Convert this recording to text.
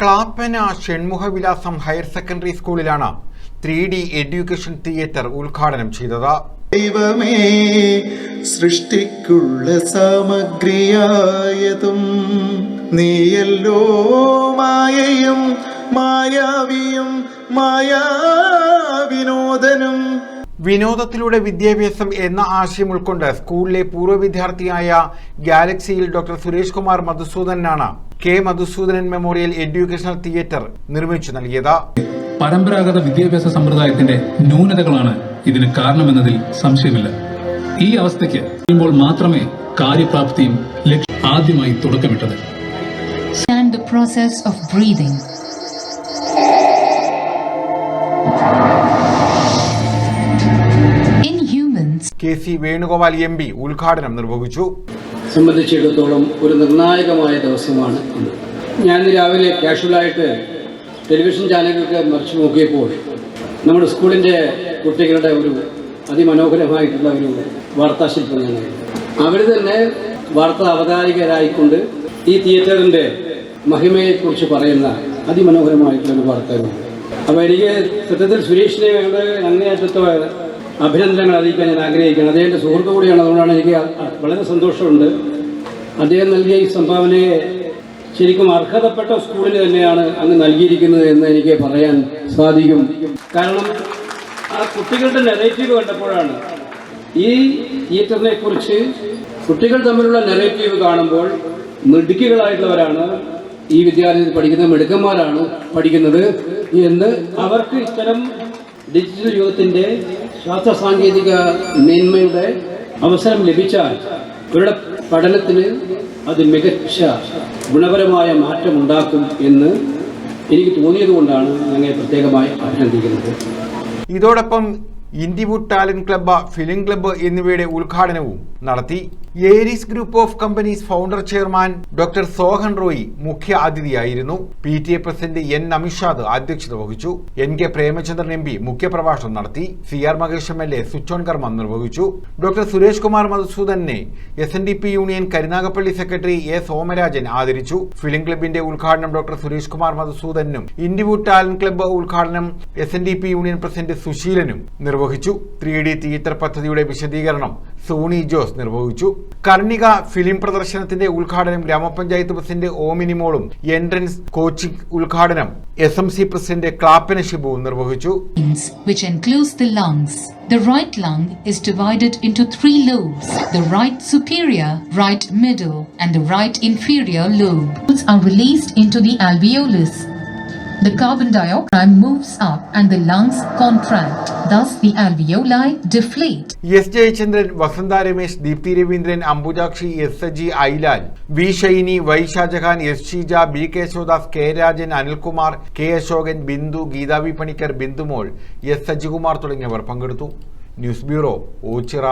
Clappana Shanmukhavilasam higher secondary സ്കൂളിലാണ് three D education theatre ഉദ്ഘാടനം ചെയ്തത്. ദൈവമേ സൃഷ്ടിക്കുള്ള സാമഗ്രിയായതും നീയല്ലോ മായയും മായാവിയും മായാവിനോദനും. വിനോദത്തിലൂടെ വിദ്യാഭ്യാസം എന്ന ആശയം ഉൾക്കൊണ്ട് സ്കൂളിലെ പൂർവ വിദ്യാർത്ഥിയായ ഗാലക്സിയിൽ doctor Suresh Kumar മധുസൂദനാണ് K Madhusoodanan memorial educational theatre നിർമ്മിച്ചു നൽകിയത്. പരമ്പരാഗത വിദ്യാഭ്യാസ സമ്പ്രദായത്തിന്റെ ന്യൂനതകളാണ് ഇതിന് കാരണമെന്നതിൽ സംശയമില്ല. ഈ അവസ്ഥയ്ക്ക് കഴിയുമ്പോൾ മാത്രമേ കാര്യപ്രാപ്തിയും ലക്ഷ്യം ആദ്യമായി തുടക്കമിട്ടത്. In humans, K C Venugopal M P ഉദ്ഘാടനം നിർവഹിച്ചു. സംബന്ധിച്ചിടത്തോളം ഒരു നിർണായകമായ ദിവസമാണ് ഇന്ന്. ഞാൻ രാവിലെ കാഷ്വലായിട്ട് ടെലിവിഷൻ ചാനലുകളൊക്കെ മറിച്ചു നോക്കിയപ്പോൾ നമ്മുടെ സ്കൂളിന്റെ കുട്ടികളുടെ ഒരു അതിമനോഹരമായിട്ടുള്ള ഒരു വാർത്താശില്പം ഞാൻ. അവർ തന്നെ വാർത്ത അവതാരികരായിക്കൊണ്ട് ഈ തിയേറ്ററിന്റെ മഹിമയെക്കുറിച്ച് പറയുന്ന അതിമനോഹരമായിട്ടുള്ള ഒരു വാർത്തകളുണ്ട് അപ്പോൾ എനിക്ക് സത്യത്തിൽ സുരേഷിനെ വേണ്ട അങ്ങേയറ്റത്തെ അഭിനന്ദനങ്ങൾ അറിയിക്കാൻ ഞാൻ ആഗ്രഹിക്കുകയാണ്. അദ്ദേഹത്തിന്റെ സുഹൃത്തു കൂടിയാണ്. അതുകൊണ്ടാണ് എനിക്ക് വളരെ സന്തോഷമുണ്ട്. അദ്ദേഹം നൽകിയ ഈ സംഭാവനയെ ശരിക്കും അർഹതപ്പെട്ട സ്കൂളിന് തന്നെയാണ് അങ്ങ് നൽകിയിരിക്കുന്നത് എന്ന് എനിക്ക് പറയാൻ സാധിക്കും. കാരണം ആ കുട്ടികളുടെ നെറേറ്റീവ് കണ്ടപ്പോഴാണ് ഈ തിയേറ്ററിനെ കുറിച്ച് കുട്ടികൾ തമ്മിലുള്ള നെറേറ്റീവ് കാണുമ്പോൾ മിടുക്കികളായിട്ടുള്ളവരാണ് ഈ വിദ്യാലയത്തിൽ പഠിക്കുന്ന മിടുക്കന്മാരാണ് പഠിക്കുന്നത് എന്ന് അവർക്ക് ഇത്തരം ഡിജിറ്റൽ യുഗത്തിന്റെ ശാസ്ത്ര സാങ്കേതിക മേന്മയുടെ അവസരം ലഭിച്ചാൽ ഇവരുടെ പഠനത്തിന് അത് മികച്ച ഗുണപരമായ മാറ്റമുണ്ടാക്കും എന്ന് എനിക്ക് തോന്നിയതുകൊണ്ടാണ് ഞങ്ങൾ പ്രത്യേകമായി അഭിനന്ദിക്കുന്നത്. ഇതോടൊപ്പം Indywood talent club film club എന്നിവയുടെ ഉദ്ഘാടനവും നടത്തി Aries group of companies founder chairman doctor Sohan Roy മുഖ്യ അതിഥിയായിരുന്നു P T A president N Amishad അധ്യക്ഷത വഹിച്ചു. N K Premachandran M P മുഖ്യപ്രഭാഷണം നടത്തി. C R Mahesh M L A switch on കർമ്മം നിർവഹിച്ചു. Doctor Suresh Kumar മധുസൂദനെ S N D P union Karunagappally secretary A Somarajan ആദരിച്ചു. Film ക്ലബിന്റെ ഉദ്ഘാടനം ഡോക്ടർ സുരേഷ് കുമാർ മധുസൂദനും ഇൻഡിവുഡ് ടാലന്റ് ക്ലബ്ബ് ഉദ്ഘാടനം S N D P union president സുശീലനും നിർവഹിച്ചു ത്രീ ഡി തിയേറ്റർ പദ്ധതിയുടെ വിശദീകരണം സോണി ജോസ് നിർവഹിച്ചു കർണിക ഫിലിം പ്രദർശനത്തിന്റെ ഉദ്ഘാടനം ഗ്രാമപഞ്ചായത്ത് പ്രസിഡന്റ് ഓമിനിമോളും എൻട്രൻസ് കോച്ചിംഗ് ഉദ്ഘാടനം S M C president Clappana ഷിബുവും നിർവഹിച്ചു which includes the lungs. The right lung is divided into three lobes the right superior, right middle, and the right inferior lobe. Are released into the alveolus. The carbon dioxide moves up and the lungs contract. Thus, the alveoli deflate. S Jayachandran Vasantha Ramesh Deepthi Raveendran Ambujakshi S Saji Ailal V Shiny Y Shajahan S Sheeja B Keshavadas K Rajan Anilkumar K Ashokan Bindu ഗീതാവി Panicker Bindumol S Sajikumar തുടങ്ങിയവർ പങ്കെടുത്തു. News bureau Ochira.